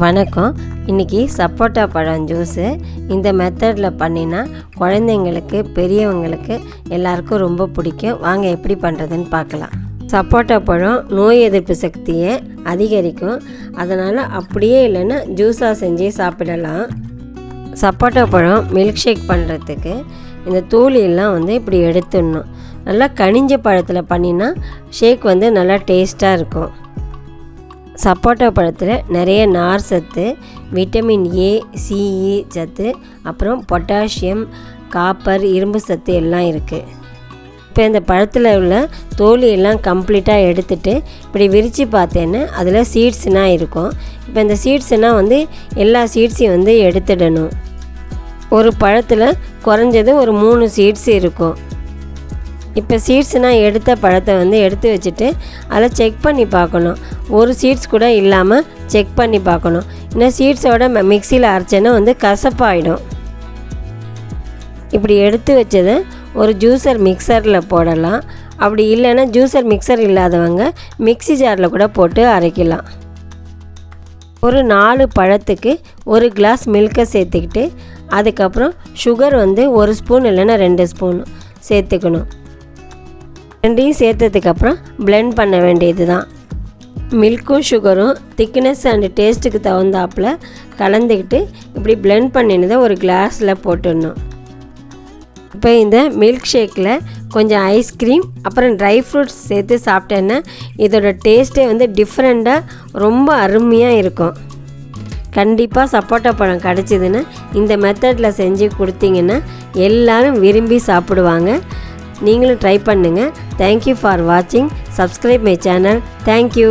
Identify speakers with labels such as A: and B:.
A: வணக்கம். இன்றைக்கி சப்போட்டா பழம் ஜூஸு இந்த மெத்தடில் பண்ணினா குழந்தைங்களுக்கு பெரியவங்களுக்கு எல்லாருக்கும் ரொம்ப பிடிக்கும். வாங்க எப்படி பண்ணுறதுன்னு பார்க்கலாம். சப்போட்டா பழம் நோய் எதிர்ப்பு சக்தியை அதிகரிக்கும். அதனால் அப்படியே இல்லைன்னா ஜூஸாக செஞ்சு சாப்பிடலாம். சப்போட்டா பழம் மில்க் ஷேக் பண்ணுறதுக்கு இந்த தூளியெல்லாம் வந்து இப்படி எடுத்துடணும். நல்லா கனிஞ்ச பழத்தில் பண்ணினா ஷேக் வந்து நல்லா டேஸ்ட்டாக இருக்கும். சப்போட்டா பழத்தில் நிறைய நார் சத்து விட்டமின் ஏ சிஇ சத்து அப்புறம் பொட்டாசியம் காப்பர் இரும்பு சத்து எல்லாம் இருக்குது இப்போ இந்த பழத்தில் உள்ள தோலி எல்லாம் கம்ப்ளீட்டாக எடுத்துட்டு இப்படி விரித்து பார்த்தேன்னா அதில் சீட்ஸ்னால் இருக்கும். இப்போ இந்த சீட்ஸ்னால் வந்து எல்லா சீட்ஸையும் வந்து எடுத்துடணும். ஒரு பழத்தில் குறைஞ்சது ஒரு மூணு சீட்ஸ் இருக்கும். இப்போ சீட்ஸ்னால் எடுத்த பழத்தை வந்து எடுத்து வச்சுட்டு அதை செக் பண்ணி பார்க்கணும். ஒரு சீட்ஸ் கூட இல்லாமல் செக் பண்ணி பார்க்கணும். இன்னும் சீட்ஸோட மிக்சியில் அரைச்சேன்னா வந்து கசப்பாயிடும். இப்படி எடுத்து வச்சதை ஒரு ஜூஸர் மிக்சரில் போடலாம். அப்படி இல்லைன்னா ஜூஸர் மிக்சர் இல்லாதவங்க மிக்ஸி ஜாரில் கூட போட்டு அரைக்கலாம். ஒரு நாலு பழத்துக்கு ஒரு கிளாஸ் மில்கை சேர்த்துக்கிட்டு அதுக்கப்புறம் சுகர் வந்து ஒரு ஸ்பூன் இல்லைன்னா ரெண்டு ஸ்பூன் சேர்த்துக்கணும். ரெண்டையும் சேர்த்ததுக்கப்புறம் ப்ளெண்ட் பண்ண வேண்டியது தான் மில்க்கும் சுகரும் திக்னஸ் அண்ட் டேஸ்ட்டுக்கு தகுந்தாப்புல கலந்துக்கிட்டு இப்படி ப்ளெண்ட் பண்ணினதை ஒரு கிளாஸில் போட்டுடணும். இப்போ இந்த மில்க் ஷேக்கில் கொஞ்சம் ஐஸ்கிரீம் அப்புறம் ட்ரை ஃப்ரூட்ஸ் சேர்த்து சாப்பிட்டேன்னா இதோட டேஸ்ட்டே வந்து டிஃப்ரெண்ட்டாக ரொம்ப அருமையாக இருக்கும். கண்டிப்பாக சப்போட்டா பழம் கிடச்சிதுன்னா இந்த மெத்தடில் செஞ்சு கொடுத்தீங்கன்னா எல்லோரும் விரும்பி சாப்பிடுவாங்க. நீங்களும் ட்ரை பண்ணுங்கள் தேங்க்யூ ஃபார் வாட்சிங் subscribe my channel thank you